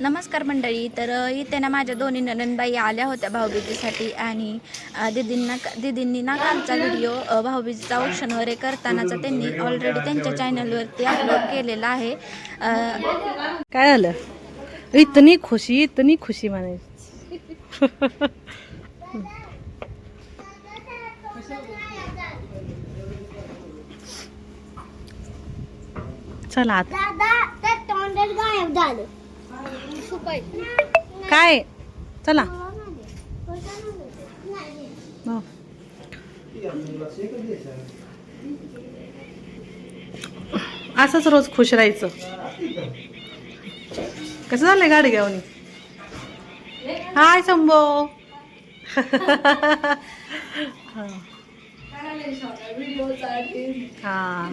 नमस्कार मंडळी तर इथे ना माझ्या दोन्ही नननबाई आल्या होत्या भाऊबीजेसाठी आणि दीदींना दीदींनी ना कालचा व्हिडिओ अ, भाऊबीजेचा औक्षण वगैरे करतानाचा त्यांनी ऑलरेडी त्यांच्या चॅनलवरती अपलोड केलेला आहे. काय झालं? इतनी खुशी इतनी खुशी म्हणायची. चला आता दादा त्या तोंडात गायब झालं काय? चला. हो. असंच रोज खुश राहायचं. कसं झालंय गाडी घेऊन? हाय संभो हा.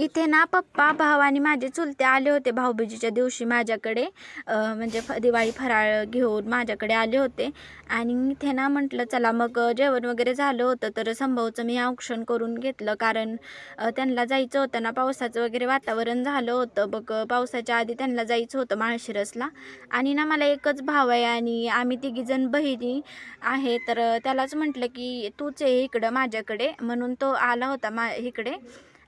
इथे ना पप्पा भाव आणि माझे चुलते आले होते भाऊबीजीच्या दिवशी माझ्याकडे. म्हणजे फ दिवाळी फराळ घेऊन माझ्याकडे आले होते. आणि इथे ना म्हटलं चला मग जेवण वगैरे झालं होतं तर संभवचं मी औक्षण करून घेतलं. कारण त्यांना जायचं होतं ना पावसाचं वगैरे वातावरण झालं होतं. बघ पावसाच्या आधी त्यांना जायचं होतं माळशिरसला. आणि ना मला एकच भाव आहे आणि आम्ही तिघीजण बहिणी आहे. तर त्यालाच म्हटलं की तूच आहे इकडं माझ्याकडे. म्हणून तो आला होता मा इकडे.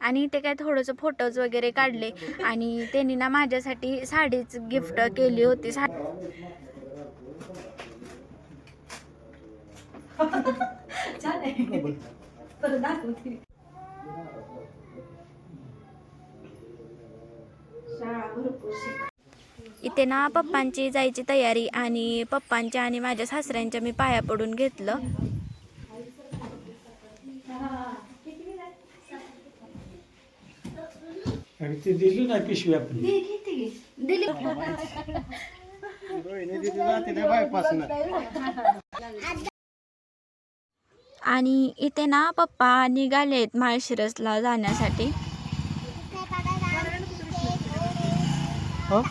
आणि ते काय थोडंसं फोटोज वगैरे काढले. आणि त्यांनी ना माझ्यासाठी साडीच गिफ्ट केली होती. सा इथे ना पप्पांची जायची तयारी आणि पप्पांच्या आणि माझ्या सासऱ्यांच्या मी पाया पडून घेतलं. आणि ते दिली ना पिशवी आपली. आणि इथे ना पप्पा निघालेत माळशिरसला जाण्यासाठी हो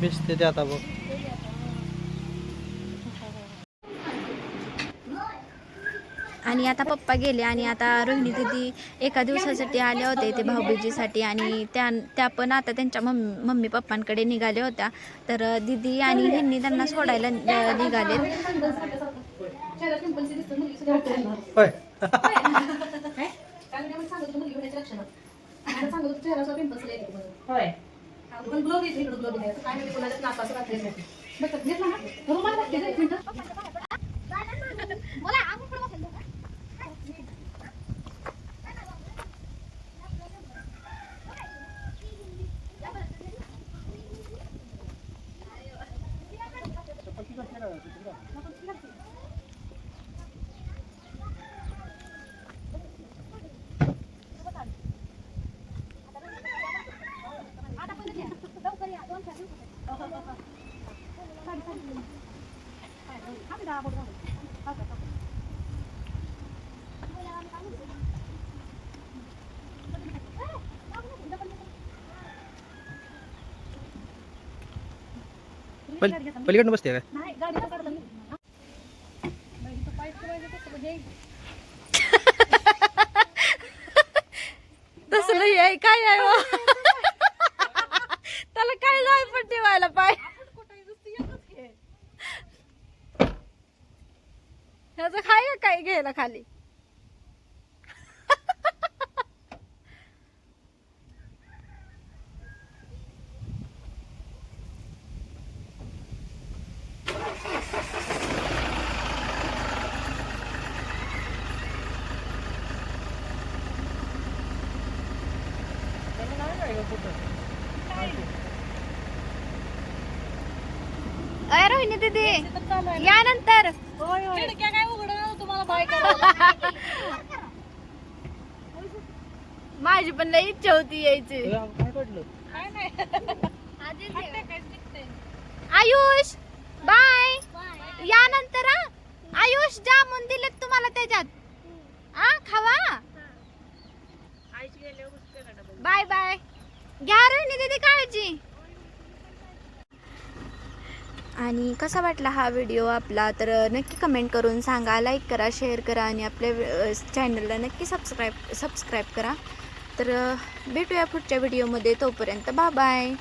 बेसते ते आता बघ. आणि आता पप्पा गेले आणि आता रोहिणी दिदी एका दिवसासाठी आल्या होत्या इथे भाऊबीजेसाठी आणि त्या त्या पण आता त्यांच्या मम्मी मम्मी पप्पांकडे निघाल्या होत्या. तर दिदी आणि ह्यांनी त्यांना सोडायला अ, निघालेत होय होय पलीकडनं बसते काय? तसलं हे काय आहे ह्याचं खाय का काय घ्यायला खाली दीदी. काय तुम्हाला बाय माझी पण लई इच्छा होती यायची. काय पडलं? काय नाही. आयुष बाय. या नंतर हा? आयुष जामून दिलेत तुम्हाला त्याच्यात. आ खावा. Bye bye. घ्या रोहिणी दीदी काळजी. आणि कसा वाटला हा व्हिडिओ आपला? तर नक्की कमेंट करून सांगा. लाईक करा शेअर करा आणि आपल्या चॅनलला नक्की सबस्क्राईब सबस्क्राईब करा. तर भेटूया पुढच्या व्हिडिओमध्ये तोपर्यंत बा बाय